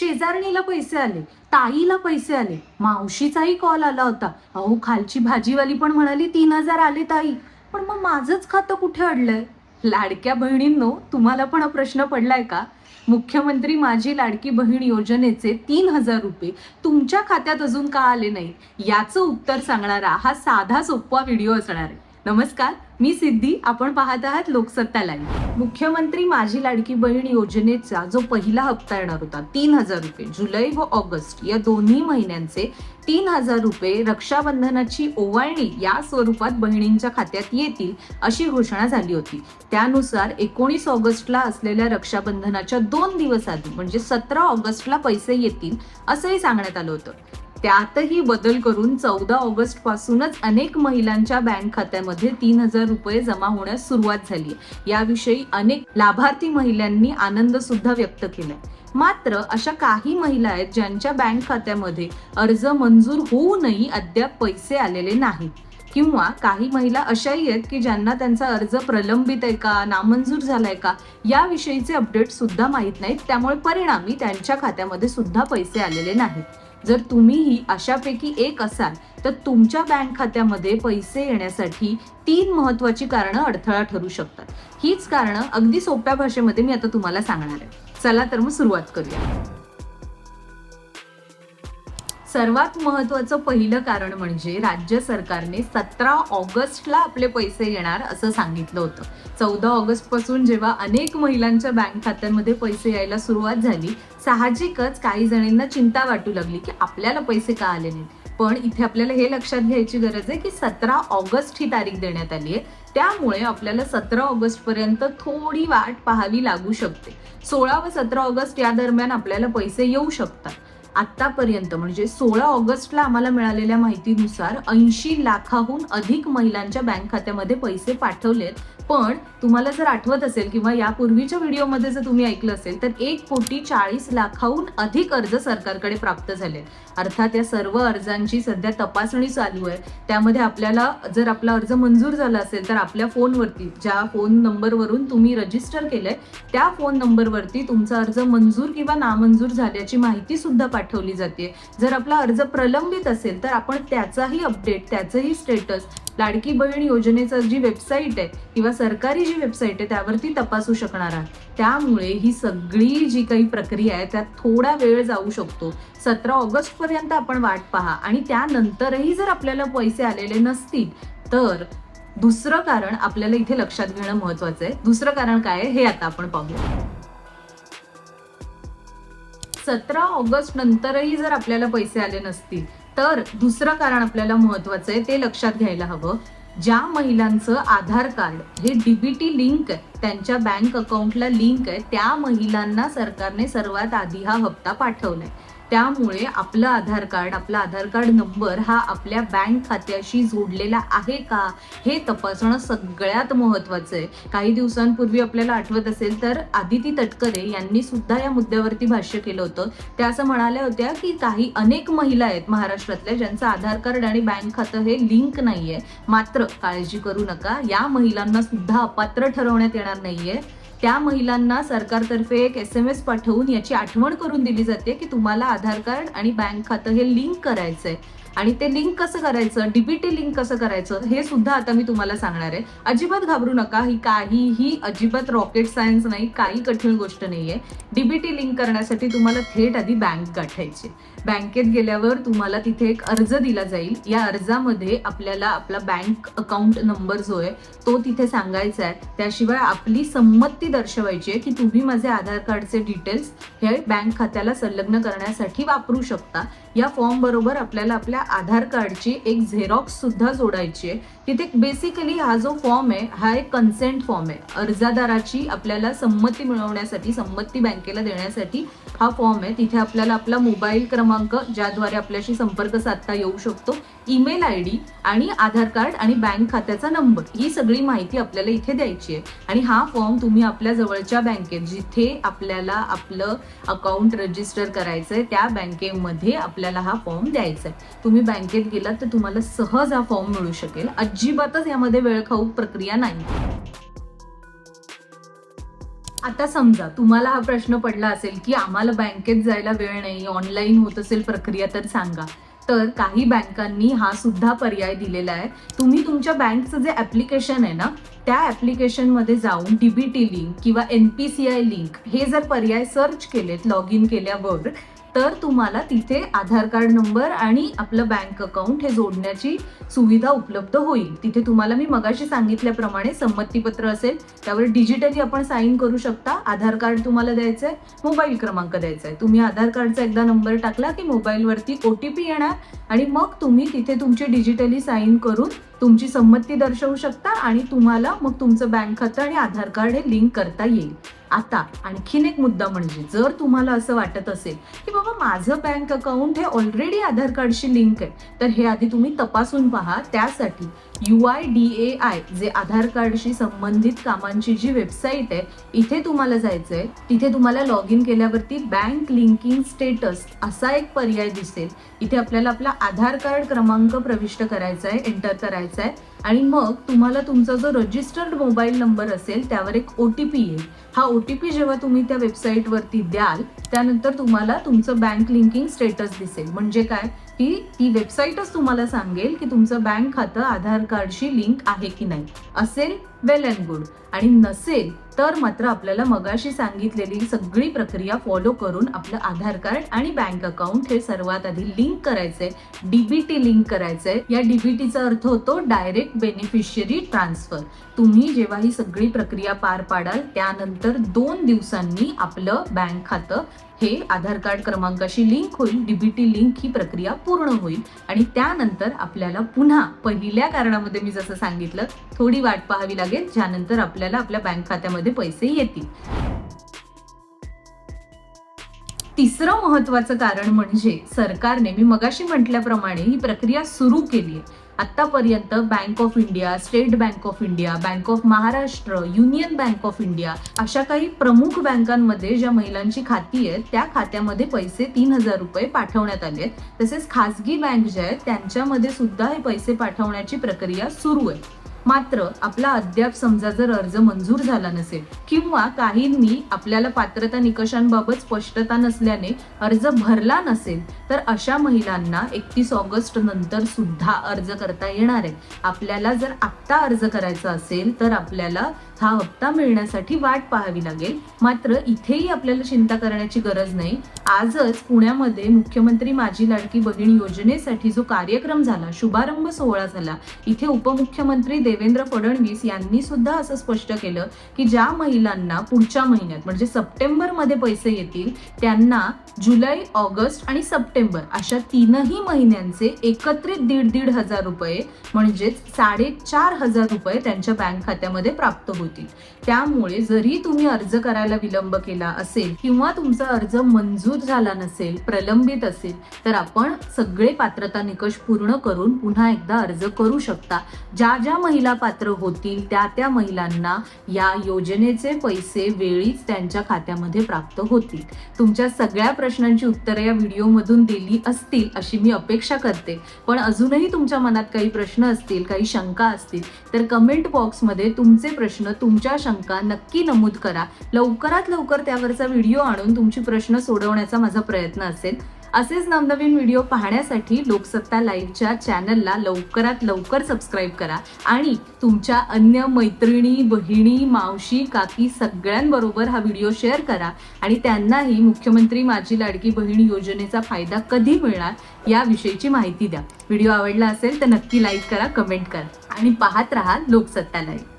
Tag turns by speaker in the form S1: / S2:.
S1: शेजारणीला पैसे आले ताईला पैसे आले मावशीचाही कॉल आला होता. अहो खालची भाजीवाली पण म्हणाली तीन हजार आले ताई. पण मग माझंच खातं कुठे अडलंय? लाडक्या बहिणींनो तुम्हाला पण हा प्रश्न पडलाय का? मुख्यमंत्री माझी लाडकी बहीण योजनेचे तीन हजार रुपये तुमच्या खात्यात अजून का आले नाही याचं उत्तर सांगणारा हा साधा सोपा व्हिडिओ असणार आहे. नमस्कार. मी सिद्धी आपण पाहत आहात लोकसत्ता लाईव्ह. मुख्यमंत्री माझी लाडकी बहीण योजनेचा जो पहिला हप्ता येणार होता तीन हजार रुपये जुलै व ऑगस्ट या दोन्ही महिन्यांचे तीन हजार रुपये रक्षाबंधनाची ओवाळणी या स्वरूपात बहिणींच्या खात्यात येतील अशी घोषणा झाली होती. त्यानुसार एकोणीस ऑगस्टला असलेल्या रक्षाबंधनाच्या दोन दिवस आधी म्हणजे सतरा ऑगस्टला पैसे येतील असंही सांगण्यात आलं होतं. त्यातही बदल करून चौदा ऑगस्ट पासूनच अनेक महिलांच्या बँक खात्यामध्ये तीन हजार रुपये जमा होण्यास सुरुवात झाली याविषयी अनेक लाभार्थी महिलांनी आनंद सुद्धा व्यक्त केलाय. मात्र अशा काही महिला आहेत ज्यांच्या बँक खात्यामध्ये अर्ज मंजूर होऊनही अद्याप पैसे आलेले नाहीत. किंवा काही महिला अशाही आहेत की ज्यांना त्यांचा अर्ज प्रलंबित आहे का नामंजूर झालाय का याविषयीचे अपडेट सुद्धा माहीत नाहीत. त्यामुळे परिणामी त्यांच्या खात्यामध्ये सुद्धा पैसे आलेले नाहीत. जर तुम्हीही अशापैकी एक असाल तर तुमच्या बँक खात्यामध्ये पैसे येण्यासाठी तीन महत्वाची कारणं अडथळा ठरू शकतात. हीच कारणं अगदी सोप्या भाषेमध्ये मी आता तुम्हाला सांगणार आहे. चला तर मग सुरुवात करूया. सर्वात महत्वाचं पहिलं कारण म्हणजे राज्य सरकारने सतरा ऑगस्टला आपले पैसे येणार असं सांगितलं होतं. चौदा ऑगस्टपासून जेव्हा अनेक महिलांच्या बँक खात्यांमध्ये पैसे यायला सुरुवात झाली साहजिकच काही जणींना चिंता वाटू लागली की आपल्याला पैसे का आले नाहीत. पण इथे आपल्याला हे लक्षात घ्यायची गरज आहे की सतरा ऑगस्ट ही तारीख देण्यात आली आहे. त्यामुळे आपल्याला सतरा ऑगस्ट पर्यंत थोडी वाट पाहावी लागू शकते. सोळा व सतरा ऑगस्ट या दरम्यान आपल्याला पैसे येऊ शकतात. आतापर्यंत म्हणजे सोळा ऑगस्टला आम्हाला मिळालेल्या माहितीनुसार ऐंशी लाखाहून अधिक महिलांच्या बँक खात्यामध्ये पैसे पाठवलेत. पण तुम्हाला जर आठवत असेल किंवा यापूर्वीच्या व्हिडिओमध्ये जर तुम्ही ऐकलं असेल तर एक कोटी चाळीस लाखाहून अधिक अर्ज सरकारकडे प्राप्त झाले. अर्थात या सर्व अर्जांची सध्या तपासणी चालू आहे. त्यामध्ये आपल्याला जर आपला अर्ज मंजूर झाला असेल तर आपल्या फोनवरती ज्या फोन नंबरवरून तुम्ही रजिस्टर केलंय त्या फोन नंबरवरती तुमचा अर्ज मंजूर किंवा नामंजूर झाल्याची माहिती सुद्धा पाठवली जाते. जर आपला अर्ज प्रलंबित असेल तर आपण त्याचाही अपडेट त्याचंही स्टेटस लाडकी बहीण योजनेचं जी वेबसाईट आहे किंवा सरकारी जी वेबसाईट आहे त्यावरती तपासू शकणार आहात. त्यामुळे ही सगळी जी काही प्रक्रिया आहे त्यात थोडा वेळ जाऊ शकतो. सतरा ऑगस्ट पर्यंत आपण वाट पहा आणि त्यानंतरही जर आपल्याला पैसे आलेले नसतील तर दुसरं कारण आपल्याला इथे लक्षात घेणं महत्वाचं आहे. दुसरं कारण काय आहे हे आता आपण पाहूया. सतरा ऑगस्ट नंतरही जर आपल्याला पैसे आले नसतील तर दुसरं कारण आपल्याला महत्वाचं आहे ते लक्षात घ्यायला हवं. ज्या महिलांचं आधार कार्ड हे डीबीटी लिंक आहे त्यांच्या बँक अकाउंटला लिंक आहे त्या महिलांना सरकारने सर्वात आधी हा हप्ता पाठवलाय. त्यामुळे आपलं आधार कार्ड आपला आधार कार्ड नंबर हा आपल्या बँक खात्याशी जोडलेला आहे का हे तपासणं सगळ्यात महत्वाचं आहे. काही दिवसांपूर्वी आपल्याला आठवत असेल तर आदिती तटकरे यांनी सुद्धा या मुद्द्यावरती भाष्य केलं होतं. त्या असं म्हणाल्या होत्या की काही अनेक महिला आहेत महाराष्ट्रातल्या ज्यांचं आधार कार्ड आणि बँक खातं हे लिंक नाहीये. मात्र काळजी करू नका या महिलांना सुद्धा अपात्र ठरवण्यात येणार नाहीये. त्या महिलांना सरकारतर्फे एक एस एम एस पाठवून याची आठवण करून दिली जाते की तुम्हाला आधार कार्ड आणि बँक खातं हे लिंक करायचंय. आणि ते लिंक कसं करायचं? डीबीटी लिंक कसं करायचं? हे सुद्धा आता मी तुम्हाला सांगणार आहे. अजिबात घाबरू नका. ही काहीही अजिबात रॉकेट सायन्स नाही. काही कठीण गोष्ट नाहीये. डीबीटी लिंक करण्यासाठी तुम्हाला थेट आधी बँक गाठायची. बँकेत गेल्यावर तुम्हाला तिथे एक अर्ज दिला जाईल. या अर्जामध्ये आपल्याला आपला बँक अकाउंट नंबर जो आहे तो तिथे सांगायचा आहे. त्याशिवाय आपली संमती दर्शवायची आहे की तुम्ही माझे आधार कार्डचे डिटेल्स हे बँक खात्याला संलग्न करण्यासाठी वापरू शकता. या फॉर्म बरोबर आपल्याला आपल्या आधार कार्डची एक झेरॉक्स सुद्धा जोडायची आहे. तिथे बेसिकली हा जो फॉर्म आहे हा एक कन्सेंट फॉर्म आहे. अर्जदाराची आपल्याला संमती मिळवण्यासाठी संमती बँकेला देण्यासाठी हा फॉर्म आहे. तिथे आपल्याला आपला मोबाईल क्रमांक ज्याद्वारे आपल्याशी संपर्क साधता येऊ शकतो. ईमेल आय डी आणि आधार कार्ड आणि बँक खात्याचा नंबर ही सगळी माहिती आपल्याला इथे द्यायची आहे. आणि हा फॉर्म तुम्ही आपल्या जवळच्या बँकेत जिथे आपल्याला आपलं अकाउंट रजिस्टर करायचंय त्या बँकेमध्ये आपल्याला हा फॉर्म द्यायचा आहे तुम्ही बँकेत गेलात तर तुम्हाला सहज हा फॉर्म मिळू शकेल. अजिबातच यामध्ये वेळखाऊ प्रक्रिया नाही. आता समजा तुम्हाला हा प्रश्न पडला असेल की आम्हाला बँकेत जायला वेळ नाही ऑनलाईन होत असेल प्रक्रिया तर सांगा. तर काही बँकांनी हा सुद्धा पर्याय दिलेला आहे. तुम्ही तुमच्या बँकचं जे ऍप्लिकेशन आहे ना त्या ऍप्लिकेशनमध्ये जाऊन डीबीटी लिंक किंवा N P C I link हे जर पर्याय सर्च केलेत लॉग इन केल्यावर तर तुम्हाला तिथे आधार कार्ड नंबर आणि आपलं बँक अकाउंट हे जोडण्याची सुविधा उपलब्ध होईल. तिथे तुम्हाला मी मगाशी सांगितल्याप्रमाणे संमतीपत्र असेल त्यावर डिजिटली आपण साईन करू शकता. आधार कार्ड तुम्हाला द्यायचं आहे मोबाईल क्रमांक द्यायचा आहे तुम्ही आधार कार्डचा एकदा नंबर टाकला की मोबाईलवरती ओ टी पी येणार आणि मग तुम्ही तिथे तुमची डिजिटली साईन करून तुमची संमती दर्शवू शकता आणि तुम्हाला मग तुमचं बँक खातं आणि आधार कार्ड हे लिंक करता येईल. आता आणखीन एक मुद्दा म्हणजे जर तुम्हाला असं वाटत असेल की बाबा माझं बँक अकाउंट हे ऑलरेडी आधार कार्डशी लिंक आहे तर हे आधी तुम्ही तपासून पहा. त्यासाठी U I D A I J Aadhaar कार्डशी संबंधित कामांची जी वेबसाईट आहे इथे तुम्हाला जायचं आहे तिथे तुम्हाला लॉग इन केल्यावरती बँक लिंकिंग स्टेटस असा एक पर्याय दिसेल. इथे आपल्याला आपला आधार कार्ड क्रमांक प्रविष्ट करायचा आहे एंटर करायचा आहे आणि मग तुम्हाला तुमचा जो रजिस्टर्ड मोबाईल नंबर असेल त्यावर एक ओ टी पी येईल. हा ओ टी पी जेव्हा तुम्ही त्या वेबसाईटवरती द्याल त्यानंतर तुम्हाला तुमचं बँक लिंकिंग स्टेटस दिसेल. म्हणजे काय? की ती वेबसाईटच तुम्हाला सांगेल की तुमचं बँक खातं आधार कार्डशी लिंक आहे की नाही. असेल वेल अँड गुड आणि नसेल तर मात्र आपल्याला मगाशी सांगितलेली सगळी प्रक्रिया फॉलो करून आपलं आधार कार्ड आणि बँक अकाउंट हे सर्वात आधी लिंक करायचंय. डीबीटी लिंक करायचंय. या डीबीटीचा अर्थ होतो डायरेक्ट बेनिफिशियरी ट्रान्सफर तुम्ही जेव्हा ही सगळी प्रक्रिया पार पाडाल त्यानंतर दोन दिवसांनी आपलं बँक खातं हे आधार कार्ड क्रमांकाशी लिंक होईल डीबीटी लिंक ही प्रक्रिया पूर्ण होईल. आणि त्यानंतर आपल्याला पुन्हा पहिल्या कारणामध्ये मी जसं सांगितलं थोडी वाट पाहावी लागेल ज्यानंतर आपल्याला आपल्या बँक खात्यामध्ये पैसे येतील. तिसरं महत्वाचं कारण म्हणजे सरकारने मी मगाशी म्हटल्याप्रमाणे ही प्रक्रिया सुरू केली आहे आतापर्यंत bank of India state bank of India bank of Maharashtra union bank of India अशा काही प्रमुख बँकांमध्ये ज्या महिलांची खाती आहेत त्या खात्यामध्ये पैसे तीन हजार रुपये पाठवण्यात आले आहेत. तसेच खासगी बँक ज्या आहेत त्यांच्यामध्ये सुद्धा हे पैसे पाठवण्याची प्रक्रिया सुरू आहे. मात्र आपला अद्याप समजा जर अर्ज मंजूर झाला नसेल किंवा काहींनी आपल्याला पात्रता निकषांबाबत स्पष्टता नसल्याने अर्ज भरला नसेल तर अशा महिलांना एकतीस ऑगस्ट नंतर सुद्धा अर्ज करता येणार आहे. आपल्याला जर आत्ता अर्ज करायचा असेल तर आपल्याला हा हप्ता मिळण्यासाठी वाट पाहावी लागेल. मात्र इथेही आपल्याला चिंता करण्याची गरज नाही. आजच पुण्यामध्ये मुख्यमंत्री माझी लाडकी बहीण योजनेसाठी जो कार्यक्रम झाला शुभारंभ सोहळा झाला इथे उपमुख्यमंत्री देव देवेंद्र फडणवीस यांनी सुद्धा असं स्पष्ट केलं की ज्या महिलांना पुढच्या महिन्यात म्हणजे सप्टेंबरमध्ये पैसे येतील त्यांना जुलै ऑगस्ट आणि सप्टेंबर अशा तीनही महिन्यांचे एकत्रित दीड दीड हजार रुपये म्हणजेच साडेचार हजार रुपये त्यांच्या बँक खात्यामध्ये प्राप्त होतील. त्यामुळे जरी तुम्ही अर्ज करायला विलंब केला असेल किंवा तुमचा अर्ज मंजूर झाला नसेल प्रलंबित असेल तर आपण सगळे पात्रता निकष पूर्ण करून पुन्हा एकदा अर्ज करू शकता. ज्या ज्या महिला पात्र होतील त्या त्या महिलांना या योजनेचे पैसे वेळीच त्यांच्या खात्यामध्ये प्राप्त होतील. तुमच्या सगळ्या प्रश्नांची उत्तरं या व्हिडिओमधून दिली असतील अशी मी अपेक्षा करते. पण अजूनही तुमच्या मनात काही प्रश्न असतील काही शंका असतील तर कमेंट बॉक्समध्ये तुमचे प्रश्न तुमच्या शंका नक्की नमूद करा. लवकरात लवकर त्यावरचा व्हिडिओ आणून तुमची प्रश्न सोडवण्याचा माझा प्रयत्न असेल. असेच नवनवीन व्हिडिओ पाहण्यासाठी लोकसत्ता लाईव्हच्या चॅनलला लवकरात लवकर सबस्क्राईब करा आणि तुमच्या अन्य मैत्रिणी बहिणी मावशी काकी सगळ्यांबरोबर हा व्हिडिओ शेअर करा आणि त्यांनाही मुख्यमंत्री माझी लाडकी बहीण योजनेचा फायदा कधी मिळणार याविषयीची माहिती द्या. व्हिडिओ आवडला असेल तर नक्की लाईक करा कमेंट करा आणि पाहत राहा लोकसत्ता लाईव्ह.